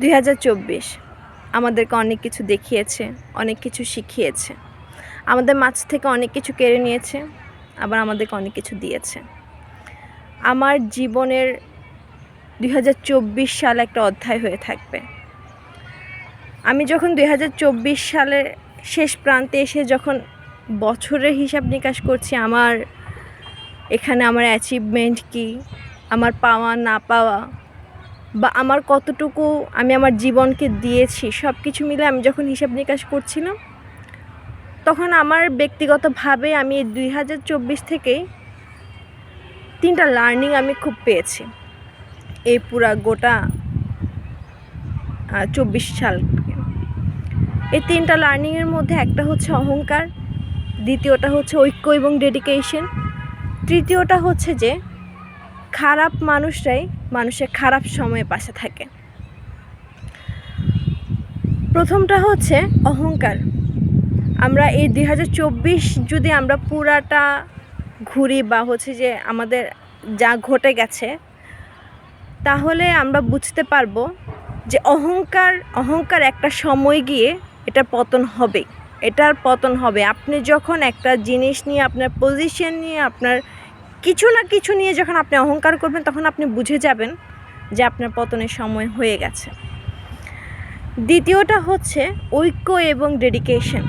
দুই হাজার চব্বিশ। আমাদেরকে অনেক কিছু দেখিয়েছে, অনেক কিছু শিখিয়েছে। আমাদের মাছ থেকে অনেক কিছু কেড়ে নিয়েছে, আবার আমাদেরকে অনেক কিছু দিয়েছে। আমার জীবনের দুই হাজার চব্বিশ সাল একটা অধ্যায় হয়ে থাকবে। আমি যখন দুই হাজার চব্বিশ সালের শেষ প্রান্তে এসে যখন বছরের হিসাব নিকাশ করছি, আমার এখানে আমার অ্যাচিভমেন্ট কী, আমার পাওয়া না পাওয়া বা আমার কতটুকু আমি আমার জীবনকে দিয়েছি সব কিছু মিলে আমি যখন হিসাব নিকাশ করছিলাম, তখন আমার ব্যক্তিগতভাবে আমি দুই হাজার চব্বিশ থেকেই তিনটা লার্নিং আমি খুব পেয়েছি। এই পুরা গোটা চব্বিশ সাল এই তিনটা লার্নিংয়ের মধ্যে একটা হচ্ছে অহংকার, দ্বিতীয়টা হচ্ছে ঐক্য এবং ডেডিকেশন তৃতীয়টা হচ্ছে যে খারাপ মানুষরাই মানুষের খারাপ সময়ে পাশে থাকে। প্রথমটা হচ্ছে অহংকার। আমরা এই দুই হাজার চব্বিশ যদি আমরা পুরাটা ঘুরি বা হচ্ছে যে আমাদের যা ঘটে গেছে, তাহলে আমরা বুঝতে পারব যে অহংকার অহংকার একটা সময় গিয়ে এটা পতন হবে এটার পতন হবে। আপনি যখন একটা জিনিস নিয়ে, আপনার পজিশন নিয়ে, আপনার কিছু না কিছু নিয়ে যখন আপনি অহংকার করবেন, তখন আপনি বুঝে যাবেন যে আপনার পতনের সময় হয়ে গেছে। দ্বিতীয়টা হচ্ছে ঐক্য এবং ডেডিকেশন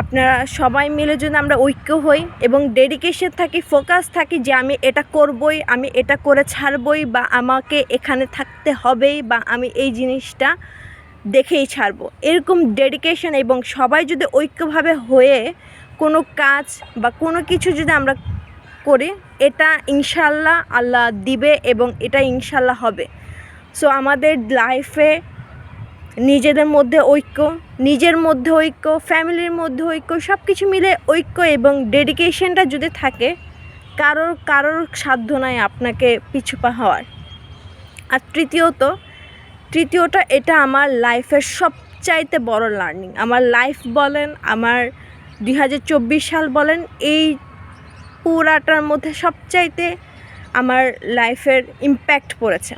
আপনারা সবাই মিলে যদি আমরা ঐক্য হই এবং ডেডিকেশন থাকি ফোকাস থাকি যে আমি এটা করবই, আমি এটা করে ছাড়বই বা আমাকে এখানে থাকতে হবেই বা আমি এই জিনিসটা দেখেই ছাড়ব। এরকম ডেডিকেশন এবং সবাই যদি ঐক্যভাবে হয়ে কোনো কাজ বা কোনো কিছু যদি আমরা করি, এটা ইনশাল্লাহ আল্লাহ দিবে এবং এটা ইনশাল্লাহ হবে। সো আমাদের লাইফে নিজেদের মধ্যে ঐক্য, নিজের মধ্যে ঐক্য ফ্যামিলির মধ্যে ঐক্য সব কিছু মিলে ঐক্য এবং ডেডিকেশনটা যদি থাকে, কারোর কারোর সাধ্য নাই আপনাকে পিছুপা হওয়ার। আর তৃতীয়ত, তৃতীয়টা, এটা আমার লাইফের সবচাইতে বড় লার্নিং আমার লাইফ বলেন, আমার দুই হাজার চব্বিশ সাল বলেন, এই পুরাটার মধ্যে সবচাইতে আমার লাইফের ইম্প্যাক্ট পড়েছে।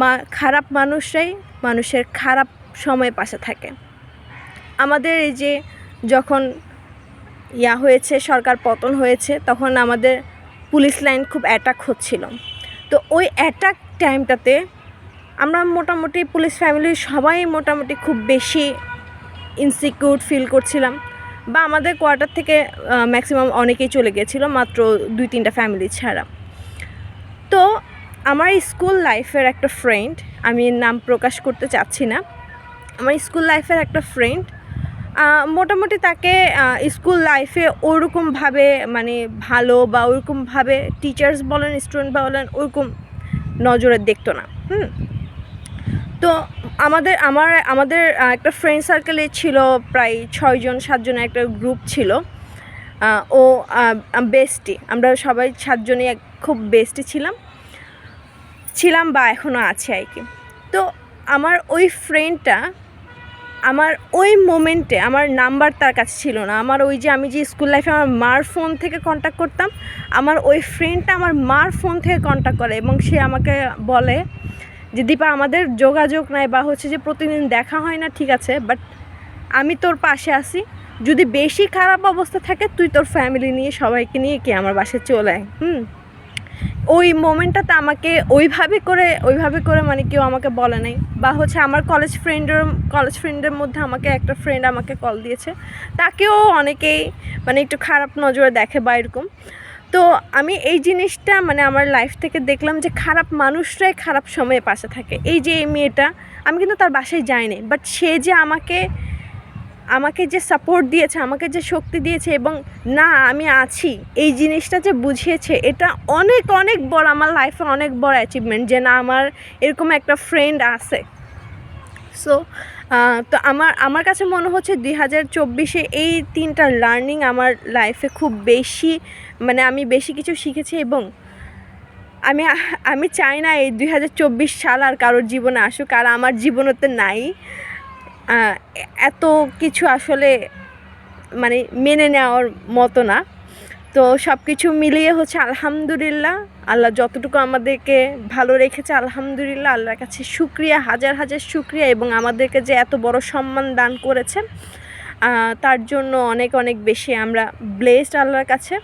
মা, খারাপ মানুষরাই মানুষের খারাপ সময় পাশে থাকে। আমাদের এই যে যখন ইয়া হয়েছে, সরকার পতন হয়েছে, তখন আমাদের পুলিশ লাইন খুব অ্যাটাক হচ্ছিল। তো ওই অ্যাটাক টাইমটাতে আমরা মোটামুটি পুলিশ ফ্যামিলির সবাই মোটামুটি খুব বেশি ইনসিকিউর ফিল করছিলাম। বা আমাদের কোয়ার্টার থেকে ম্যাক্সিমাম অনেকেই চলে গিয়েছিল, মাত্র দুই তিনটা ফ্যামিলি ছাড়া। তো আমার স্কুল লাইফের একটা ফ্রেন্ড আমি নাম প্রকাশ করতে চাচ্ছি না, আমার স্কুল লাইফের একটা ফ্রেন্ড মোটামুটি তাকে স্কুল লাইফে ওরকমভাবে মানে ভালো বা ওরকমভাবে টিচার্স বলেন স্টুডেন্ট বলেন, ওরকম নজরে দেখতো না। হুম? তো আমাদের, আমার, আমাদের একটা ফ্রেন্ড সার্কেলে ছিল প্রায় ছয়জন সাতজনের একটা গ্রুপ ছিল। ও বেস্টি আমরা সবাই সাতজনই খুব বেস্টি ছিলাম। ছিলাম বা এখনও আছে আর কি। তো আমার ওই ফ্রেন্ডটা আমার ওই মোমেন্টে আমার নাম্বার তার কাছে ছিল না। আমার ওই যে আমি যে স্কুল লাইফে আমার মার ফোন থেকে কন্ট্যাক্ট করতাম, আমার ওই ফ্রেন্ডটা আমার মার ফোন থেকে কন্ট্যাক্ট করে এবং সে আমাকে বলে যে দীপা, আমাদের যোগাযোগ নাই বা হচ্ছে যে প্রতিদিন দেখা হয় না, ঠিক আছে বাট আমি তোর পাশে আসি যদি বেশি খারাপ অবস্থা থাকে, তুই তোর ফ্যামিলি নিয়ে, সবাইকে নিয়ে কি আমার বাসায় চলে আয়, হুম? ওই মোমেন্টটাতে আমাকে ওইভাবে করে ওইভাবে করে মানে কেউ আমাকে বলে নাই। বা হচ্ছে আমার কলেজ ফ্রেন্ডের কলেজ ফ্রেন্ডের মধ্যে আমাকে একটা ফ্রেন্ড আমাকে কল দিয়েছে। তাকেও অনেকেই মানে একটু খারাপ নজরে দেখে বা এরকম। তো আমি এই জিনিসটা মানে আমার লাইফ থেকে দেখলাম যে খারাপ মানুষরাই খারাপ সময়ে পাশে থাকে। এই যে এই মেয়েটা, আমি কিন্তু তার বাসায় যাইনি বাট সে যে আমাকে আমাকে যে সাপোর্ট দিয়েছে, আমাকে যে শক্তি দিয়েছে এবং না, আমি আছি, এই জিনিসটা যে বুঝিয়েছে, এটা অনেক অনেক বড়, আমার লাইফে অনেক বড় অ্যাচিভমেন্ট যে না, আমার এরকম একটা ফ্রেন্ড আছে। সো তো আমার আমার কাছে মনে হচ্ছে দুই হাজার চব্বিশে এই তিনটা লার্নিং আমার লাইফে খুব বেশি মানে আমি বেশি কিছু শিখেছি এবং আমি আমি চাই না এই দুই হাজার চব্বিশ সাল আর কারোর জীবনে আসুক, আর আমার জীবনতে নাই। এত কিছু আসলে মানে মেনে নেওয়ার মতো না। তো সব কিছু মিলিয়ে হচ্ছে আলহামদুলিল্লাহ। আল্লাহ যতটুকু আমাদেরকে ভালো রেখেছে, আলহামদুলিল্লাহ। আল্লাহর কাছে শুক্রিয়া, হাজার হাজার শুক্রিয়া এবং আমাদেরকে যে এত বড় সম্মান দান করেছে তার জন্য অনেক অনেক বেশি আমরা ব্লেসড আল্লাহর কাছে।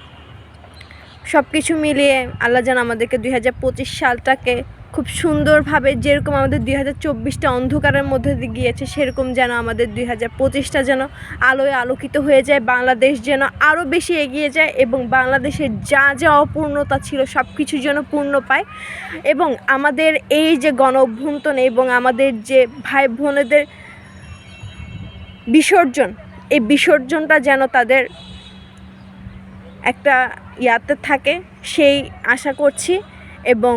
সব কিছু মিলিয়ে আল্লাহ যেন আমাদেরকে দুই হাজার পঁচিশ সালটাকে খুব সুন্দরভাবে যেরকম আমাদের দুই হাজার চব্বিশটা অন্ধকারের মধ্যে গিয়েছে, সেরকম যেন আমাদের দুই হাজার পঁচিশটা যেন আলোয় আলোকিত হয়ে যায়, বাংলাদেশ যেন আরও বেশি এগিয়ে যায় এবং বাংলাদেশের যা যা অপূর্ণতা ছিল সব কিছু যেন পূর্ণ পায়। এবং আমাদের এই যে গণ অভ্যন্তন এবং আমাদের যে ভাই বোনেদের বিসর্জন, এই বিসর্জনটা যেন তাদের একটা ইয়াতে থাকে, সেই আশা করছি। এবং